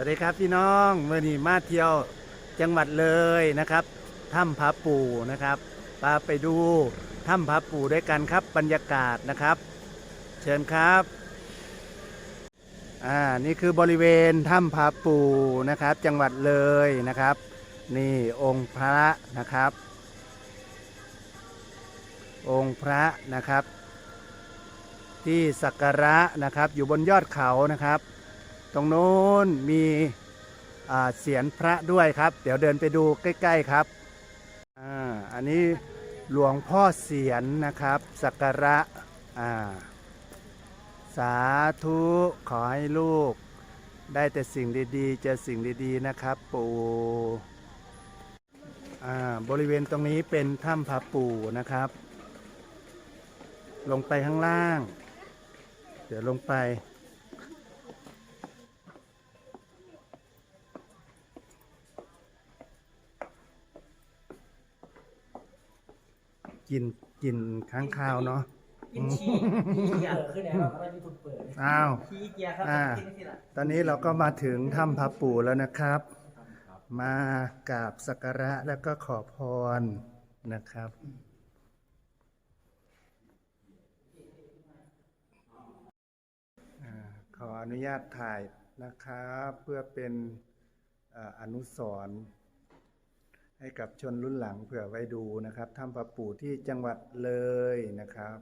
วัสดีครับพี่น้องเมื่อนี้มาเที่ยวจังหวัดเลยนะครับถ้ำผาปู่นะครับพาไปดูถ้ำผาปู่ด้วยกันครับบรรยากาศนะครับ เชิญครับอ่านี่คือบริเวณถ้ำผาปู่นะครับ จังหวัดเลยนะครับ นี่องค์พระนะครับ องค์พระนะครับ ที่สักการะนะครับอยู่บนยอดเขานะครับ ตรงโน้นมีเสียนพระด้วยครับ เดี๋ยวเดินไปดูใกล้ ๆครับอ่าอันนี้หลวงพ่อเสียนนะครับสักการะอ่าสาธุขอให้ลูก ได้แต่สิ่งดีๆ เจอสิ่งดีๆนะครับ ปู่อ่าบริเวณตรงนี้เป็นถ้ำผาปู่นะครับ ลงไปข้างล่าง เดี๋ยวลงไป กินกินค้างคาวเนาะ กินชีขี้เกียจขึ้นแล้วก็ไม่ถูกเปิดอ้าว ขี้เกียจครับอ่า กินสิล่ะตอนนี้เราก็มาถึงถ้ำพระปู่แล้วนะครับ มากราบสักการะแล้วก็ขอพรนะครับอาขออนุญาตถ่ายนะครับ เพื่อเป็นเอ่ออนุสรณ์ ให้กับชนรุ่นหลังเผื่อไว้ดูนะครับถ้ำพระปู่ที่จังหวัดเลยนะครับ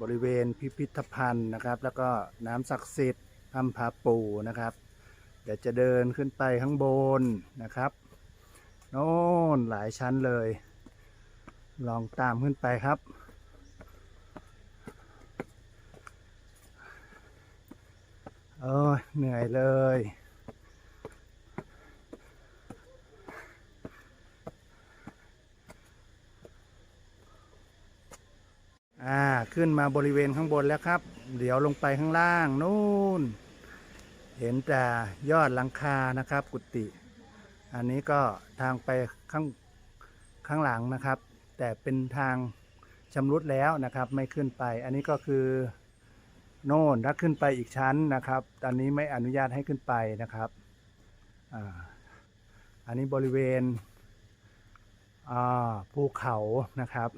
บริเวณพิพิธภัณฑ์นะครับ แล้วก็น้ำศักดิ์สิทธิ์ถ้ำผาปูนะครับ เดี๋ยวจะเดินขึ้นไปข้างบนนะครับโน่นหลายชั้นเลย ลองตามขึ้นไปครับโอ้ยเหนื่อยเลย ขึ้นมาบริเวณข้างบนแล้วครับ เดี๋ยวลงไปข้างล่างนู่น เห็นแต่ยอดหลังคานะครับ กุฏิอันนี้ก็ทางไปข้างข้างหลังนะครับ แต่เป็นทางชำรุดแล้วนะครับ ไม่ขึ้นไป อันนี้ก็คือโน่นถ้าขึ้นไปอีกชั้นนะครับ ตอนนี้ไม่อนุญาตให้ขึ้นไปนะครับออันนี้บริเวณภูเขานะครับ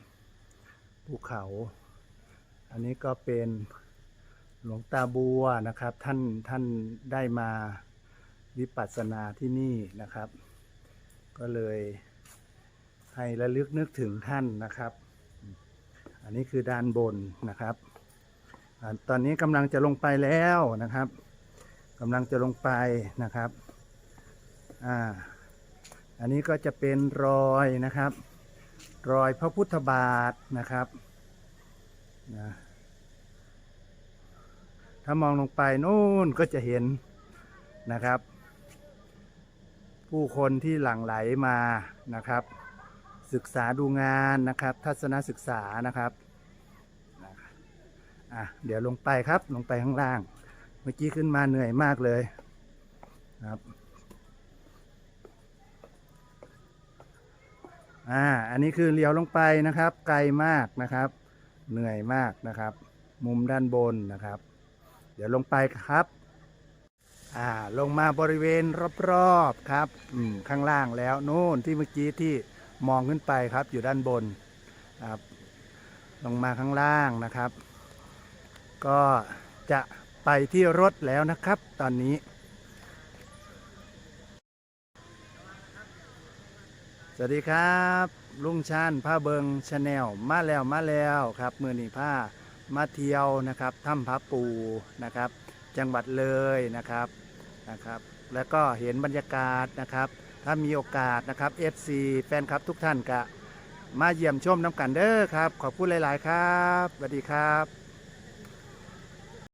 ภูเขา อันนี้ก็เป็นหลวงตาบัวนะครับ ท่านท่านได้มาวิปัสสนาที่นี่นะครับ ก็เลยให้ระลึกนึกถึงท่านนะครับ อันนี้คือด้านบนนะครับอตอนนี้กำลังจะลงไปแล้วนะครับกำลังจะลงไปนะครับอ่าอันนี้ก็จะเป็นรอยนะครับ รอยพระพุทธบาทนะครับ นะถ้ามองลงไปนู่นก็จะเห็นนะครับ ผู้คนที่หลั่งไหลมานะครับ ศึกษาดูงานนะครับ ทัศนศึกษานะครับอะเดี๋ยวลงไปครับลงไปข้างล่าง เมื่อกี้ขึ้นมาเหนื่อยมากเลยครับอ่าอันนี้คือเลี้ยวลงไปนะครับ ไกลมากนะครับ เหนื่อยมากนะครับ มุมด้านบนนะครับ เดี๋ยวลงไปครับอ่าลงมาบริเวณรอบๆครับอืมข้างล่างแล้วนู่นที่เมื่อกี้ที่มองขึ้นไปครับอยู่ด้านบนครับลงมาข้างล่างนะครับ ก็จะไปที่รถแล้วนะครับ ตอนนี้ สวัสดีครับ ลุงชานผ้าเบิงชาแนลมาแล้วมาแล้วครับมือนีผ้ามาเที่ยวนะครับถ้ำพระปูนะครับ จังหวัดเลยนะครับนะครับ แล้วก็เห็นบรรยากาศนะครับ ถ้ามีโอกาสนะครับ FC แฟนคลับทุกท่านก็มาเยี่ยมชมน้ำกันเด้อครับ ขอบคุณหลาย ๆ ครับสวัสดีครับ